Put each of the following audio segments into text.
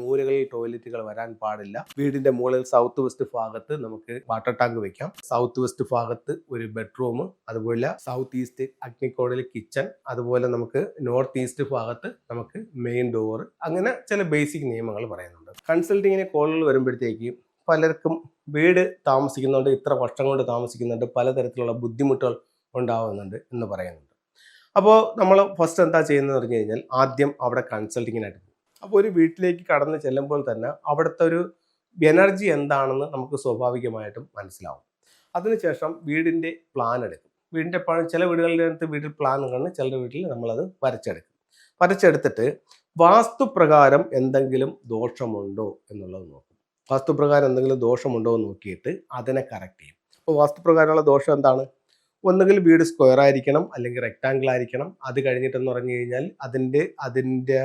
മൂലകളിൽ ടോയ്ലറ്റുകൾ വരാൻ പാടില്ല. വീടിന്റെ മുകളിൽ സൗത്ത് വെസ്റ്റ് ഭാഗത്ത് നമുക്ക് വാട്ടർ ടാങ്ക് വെക്കാം. സൗത്ത് വെസ്റ്റ് ഭാഗത്ത് ഒരു ബെഡ്റൂം അതുപോലെ സൗത്ത് ഈസ്റ്റ് അഗ്നിക്കോണിൽ കിച്ചൺ അതുപോലെ നമുക്ക് നോർത്ത് ഈസ്റ്റ് ഭാഗത്ത് നമുക്ക് മെയിൻ ഡോർ അങ്ങനെ ചില ബേസിക് നിയമങ്ങൾ പറയുന്നുണ്ട്. കൺസൾട്ടിങ്ങിന് കോളുകൾ വരുമ്പോഴത്തേക്ക് പലർക്കും വീട് താമസിക്കുന്നുണ്ട് ഇത്ര വർഷം കൊണ്ട് താമസിക്കുന്നുണ്ട് പലതരത്തിലുള്ള ബുദ്ധിമുട്ടുകൾ ഉണ്ടാവുന്നുണ്ട് എന്ന് പറയുന്നുണ്ട്. അപ്പോൾ നമ്മൾ ഫസ്റ്റ് എന്താ ചെയ്യുന്നത് പറഞ്ഞു കഴിഞ്ഞാൽ ആദ്യം അവിടെ കൺസൾട്ടിങ്ങിനായിട്ട് അപ്പോൾ ഒരു വീട്ടിലേക്ക് കടന്ന് ചെല്ലുമ്പോൾ തന്നെ അവിടുത്തെ ഒരു എനർജി എന്താണെന്ന് നമുക്ക് സ്വാഭാവികമായിട്ടും മനസ്സിലാവും. അതിനുശേഷം വീടിന്റെ പ്ലാൻ എടുക്കും. വീടിന്റെ പ്ലാൻ ചില വീടുകളുടെ അടുത്ത് വീട്ടിൽ പ്ലാൻ കാണും ചില വീട്ടിൽ നമ്മളത് വരച്ചെടുക്കും. വരച്ചെടുത്തിട്ട് വാസ്തുപ്രകാരം എന്തെങ്കിലും ദോഷമുണ്ടോ എന്നുള്ളത് നോക്കും. വാസ്തുപ്രകാരം എന്തെങ്കിലും ദോഷമുണ്ടോ എന്ന് നോക്കിയിട്ട് അതിനെ കറക്റ്റ് ചെയ്യും. അപ്പോൾ വാസ്തുപ്രകാരമുള്ള ദോഷം എന്താണ്? ഒന്നുകിൽ വീട് സ്ക്വയർ ആയിരിക്കണം അല്ലെങ്കിൽ റെക്റ്റാങ്കിൾ ആയിരിക്കണം. അത് കഴിഞ്ഞിട്ടെന്ന് പറഞ്ഞു കഴിഞ്ഞാൽ അതിന്റെ അതിന്റെ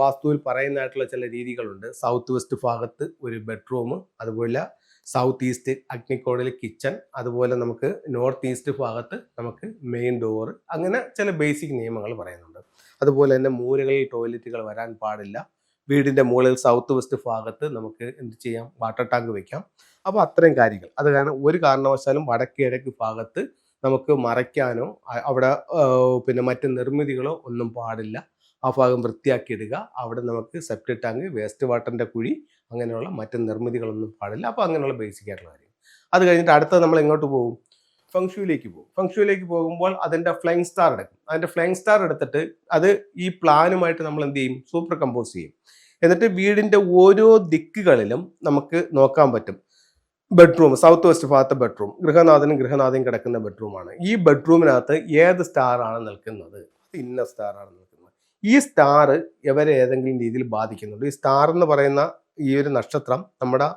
വാസ്തുവിൽ പറയുന്നതായിട്ടുള്ള ചില രീതികളുണ്ട്. സൗത്ത് വെസ്റ്റ് ഭാഗത്ത് ഒരു ബെഡ്റൂം അതുപോലെ സൗത്ത് ഈസ്റ്റ് അഗ്നിക്കോണിൽ കിച്ചൺ അതുപോലെ നമുക്ക് നോർത്ത് ഈസ്റ്റ് ഭാഗത്ത് നമുക്ക് മെയിൻ ഡോർ അങ്ങനെ ചില ബേസിക് നിയമങ്ങൾ പറയുന്നുണ്ട്. അതുപോലെ തന്നെ മൂലകളിൽ ടോയ്ലറ്റുകൾ വരാൻ പാടില്ല. വീടിന്റെ മുകളിൽ സൗത്ത് വെസ്റ്റ് ഭാഗത്ത് നമുക്ക് എന്ത് ചെയ്യാം? വാട്ടർ ടാങ്ക് വെക്കാം. അപ്പോൾ അത്രയും കാര്യങ്ങൾ. അത് കാരണം ഒരു കാരണവശാലും വടക്കിഴക്ക് ഭാഗത്ത് നമുക്ക് മറയ്ക്കാനോ അവിടെ പിന്നെ മറ്റ് നിർമ്മിതികളോ ഒന്നും പാടില്ല. ആ ഭാഗം വൃത്തിയാക്കിയിടുക. അവിടെ നമുക്ക് സെപ്റ്റ് ടാങ്ക് വേസ്റ്റ് വാട്ടറിന്റെ കുഴി അങ്ങനെയുള്ള മറ്റ് നിർമ്മിതികളൊന്നും പാടില്ല. അപ്പോൾ അങ്ങനെയുള്ള ബേസിക് ആയിട്ടുള്ള കാര്യം അത് കഴിഞ്ഞിട്ട് അടുത്തത് നമ്മൾ എങ്ങോട്ട് പോകും? ഫംഗ്ഷുവിലേക്ക് പോകും. ഫംഗ്ഷുവിലേക്ക് പോകുമ്പോൾ അതിന്റെ ഫ്ലൈങ് സ്റ്റാർ എടുക്കും. അതിന്റെ ഫ്ലൈങ് സ്റ്റാർ എടുത്തിട്ട് അത് ഈ പ്ലാനുമായിട്ട് നമ്മൾ എന്ത് ചെയ്യും? സൂപ്പർ കമ്പോസ് ചെയ്യും. എന്നിട്ട് വീടിന്റെ ഓരോ ദിക്കുകളിലും നമുക്ക് നോക്കാൻ പറ്റും. ബെഡ്റൂം സൗത്ത് വെസ്റ്റ് ഭാഗത്തെ ബെഡ്റൂം ഗൃഹനാഥനും ഗൃഹനാഥയും കിടക്കുന്ന ബെഡ്റൂമാണ് ഈ ബെഡ്റൂമിനകത്ത് ഏത് സ്റ്റാറാണ് നിൽക്കുന്നത്? ഇന്ന സ്റ്റാറാണ് നിൽക്കുന്നത്. ഈ സ്റ്റാർ ഇവരെ ഏതെങ്കിലും രീതിയിൽ ബാധിക്കുന്നുണ്ട്. ഈ സ്റ്റാർ എന്ന് പറയുന്ന ഈ ഒരു നക്ഷത്രം നമ്മുടെ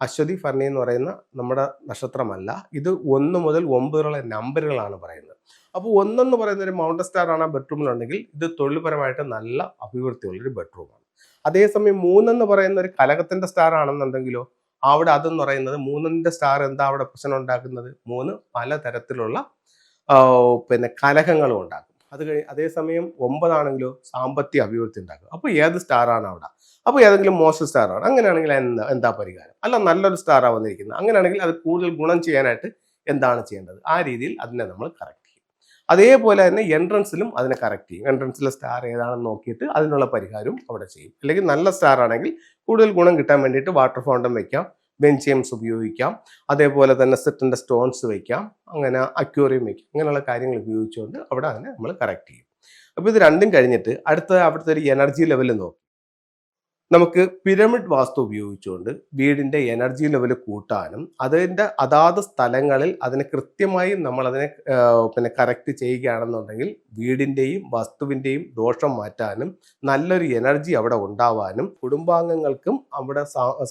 അശ്വതി ഫർണി എന്ന് പറയുന്ന നമ്മുടെ നക്ഷത്രമല്ല. ഇത് ഒന്ന് മുതൽ ഒമ്പതുള്ള നമ്പറുകളാണ് പറയുന്നത്. അപ്പോൾ ഒന്നെന്ന് പറയുന്ന ഒരു മൗണ്ടൻ സ്റ്റാർ ആണ് ആ ബെഡ്റൂമിലുണ്ടെങ്കിൽ ഇത് തൊഴിൽപരമായിട്ട് നല്ല അഭിവൃദ്ധിയുള്ളൊരു ബെഡ്റൂമാണ്. അതേസമയം മൂന്നെന്ന് പറയുന്ന ഒരു കലകത്തിന്റെ സ്റ്റാർ ആണെന്നുണ്ടെങ്കിലോ അവിടെ അതെന്ന് പറയുന്നത് മൂന്നിന്റെ സ്റ്റാർ എന്താ അവിടെ പ്രശ്നം ഉണ്ടാക്കുന്നത്? മൂന്ന് പലതരത്തിലുള്ള പിന്നെ കലഹങ്ങളും ഉണ്ടാക്കും. അത് കഴി അതേസമയം ഒമ്പതാണെങ്കിലോ സാമ്പത്തിക അഭിവൃദ്ധി ഉണ്ടാക്കും അപ്പോൾ ഏത് സ്റ്റാറാണ് അവിടെ? അപ്പോൾ ഏതെങ്കിലും മോശം സ്റ്റാറാണ് അങ്ങനെയാണെങ്കിൽ എന്താ എന്താ പരിഹാരം? അല്ല നല്ലൊരു സ്റ്റാറാണ് വന്നിരിക്കുന്നത്. അങ്ങനെയാണെങ്കിൽ അത് കൂടുതൽ ഗുണം ചെയ്യാനായിട്ട് എന്താണ് ചെയ്യേണ്ടത്? ആ രീതിയിൽ അതിനെ നമ്മൾ കറക്റ്റ് ചെയ്യും. അതേപോലെ തന്നെ എൻട്രൻസിലും അതിനെ കറക്റ്റ് ചെയ്യും. എൻട്രൻസിലെ സ്റ്റാർ ഏതാണെന്ന് നോക്കിയിട്ട് അതിനുള്ള പരിഹാരവും അവിടെ ചെയ്യും. അല്ലെങ്കിൽ നല്ല സ്റ്റാർ ആണെങ്കിൽ കൂടുതൽ ഗുണം കിട്ടാൻ വേണ്ടിയിട്ട് വാട്ടർ ഫൗണ്ടൻ വെക്കാം. ബെഞ്ചിയംസ് ഉപയോഗിക്കാം. അതേപോലെ തന്നെ സെറ്റിന്റെ സ്റ്റോൺസ് വയ്ക്കാം അങ്ങനെ അക്യൂറിയം വയ്ക്കാം അങ്ങനെയുള്ള കാര്യങ്ങൾ ഉപയോഗിച്ചുകൊണ്ട് അവിടെ അതിനെ നമ്മൾ കറക്റ്റ് ചെയ്യും. അപ്പോൾ ഇത് രണ്ടും കഴിഞ്ഞിട്ട് അടുത്ത അവിടുത്തെ ഒരു എനർജി ലെവൽ നോക്കും. നമുക്ക് പിരമിഡ് വാസ്തു ഉപയോഗിച്ചുകൊണ്ട് വീടിന്റെ എനർജി ലെവൽ കൂട്ടാനും അതിന്റെ അതാത് സ്ഥലങ്ങളിൽ അതിനെ കൃത്യമായി നമ്മൾ അതിനെ പിന്നെ കറക്റ്റ് ചെയ്യുകയാണെന്നുണ്ടെങ്കിൽ വീടിന്റെയും വസ്തുവിന്റെയും ദോഷം മാറ്റാനും നല്ലൊരു എനർജി അവിടെ ഉണ്ടാവാനും കുടുംബാംഗങ്ങൾക്കും അവിടെ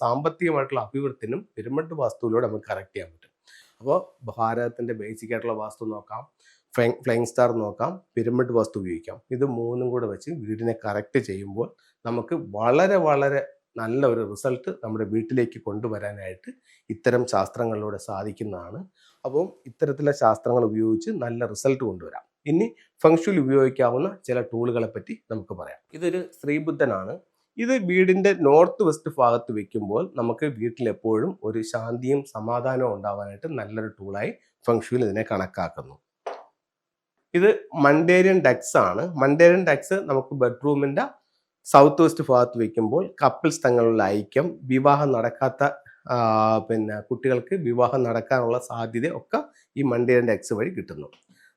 സാമ്പത്തികമായിട്ടുള്ള അഭിവൃദ്ധിനും പിരമിഡ് വാസ്തുവിലൂടെ നമുക്ക് കറക്റ്റ് ചെയ്യാൻ പറ്റും. അപ്പോൾ ഭാരതത്തിന്റെ ബേസിക് ആയിട്ടുള്ള വാസ്തു നോക്കാം. ഫ്ലൈങ് സ്റ്റാർ നോക്കാം. പിരമിഡ് വാസ്തു ഉപയോഗിക്കാം. ഇത് മൂന്നും കൂടെ വെച്ച് വീടിനെ കറക്റ്റ് ചെയ്യുമ്പോൾ നമുക്ക് വളരെ വളരെ നല്ല ഒരു റിസൾട്ട് നമ്മുടെ വീട്ടിലേക്ക് കൊണ്ടുവരാനായിട്ട് ഇത്തരം ശാസ്ത്രങ്ങളിലൂടെ സാധിക്കുന്നതാണ്. അപ്പം ഇത്തരത്തിലുള്ള ശാസ്ത്രങ്ങൾ ഉപയോഗിച്ച് നല്ല റിസൾട്ട് കൊണ്ടുവരാം. ഇനി ഫംഗ്ഷനിൽ ഉപയോഗിക്കാവുന്ന ചില ടൂളുകളെ പറ്റി നമുക്ക് പറയാം. ഇതൊരു ശ്രീബുദ്ധനാണ് ഇത് വീടിന്റെ നോർത്ത് വെസ്റ്റ് ഭാഗത്ത് വെക്കുമ്പോൾ നമുക്ക് വീട്ടിൽ എപ്പോഴും ഒരു ശാന്തിയും സമാധാനവും ഉണ്ടാവാനായിട്ട് നല്ലൊരു ടൂളായി ഫംഗ്ഷനിൽ ഇതിനെ കണക്കാക്കുന്നു. ഇത് മണ്ടേരിയൻ ഡക്സ് ആണ്. മണ്ടേരിയൻ ഡക്സ് നമുക്ക് ബെഡ്റൂമിന്റെ സൗത്ത് വെസ്റ്റ് ഭാഗത്ത് വയ്ക്കുമ്പോൾ കപ്പിൾസ് തങ്ങളുള്ള ഐക്യം വിവാഹം നടക്കാത്ത പിന്നെ കുട്ടികൾക്ക് വിവാഹം നടക്കാനുള്ള സാധ്യത ഒക്കെ ഈ മണ്ടേരിയൻ ഡക്സ് വഴി കിട്ടുന്നു.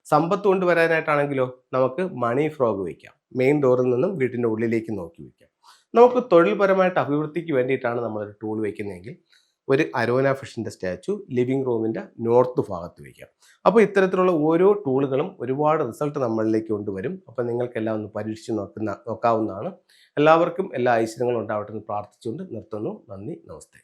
സമ്പത്ത് കൊണ്ടുവരാനായിട്ടാണെങ്കിലോ നമുക്ക് മണി ഫ്രോഗ് വയ്ക്കാം മെയിൻ ഡോറിൽ നിന്നും വീട്ടിന്റെ ഉള്ളിലേക്ക് നോക്കി വയ്ക്കാം നമുക്ക് തൊഴിൽപരമായിട്ട് അഭിവൃദ്ധിക്ക് വേണ്ടിയിട്ടാണ് നമ്മളൊരു ടൂൾ വയ്ക്കുന്നതെങ്കിൽ ഒരു അരോന ഫിഷിന്റെ സ്റ്റാച്ചു ലിവിങ് റൂമിന്റെ നോർത്ത് ഭാഗത്ത് വയ്ക്കാം അപ്പോൾ ഇത്തരത്തിലുള്ള ഓരോ ടൂളുകളും ഒരുപാട് റിസൾട്ട് നമ്മളിലേക്ക് കൊണ്ടുവരും. അപ്പോൾ നിങ്ങൾക്കെല്ലാം ഒന്ന് പരീക്ഷിച്ച് നോക്കുന്ന നോക്കാവുന്നതാണ്. എല്ലാവർക്കും എല്ലാ ഐശ്വര്യങ്ങളും ഉണ്ടാവട്ടെ എന്ന് പ്രാർത്ഥിച്ചുകൊണ്ട് നിർത്തുന്നു. നന്ദി നമസ്തേ.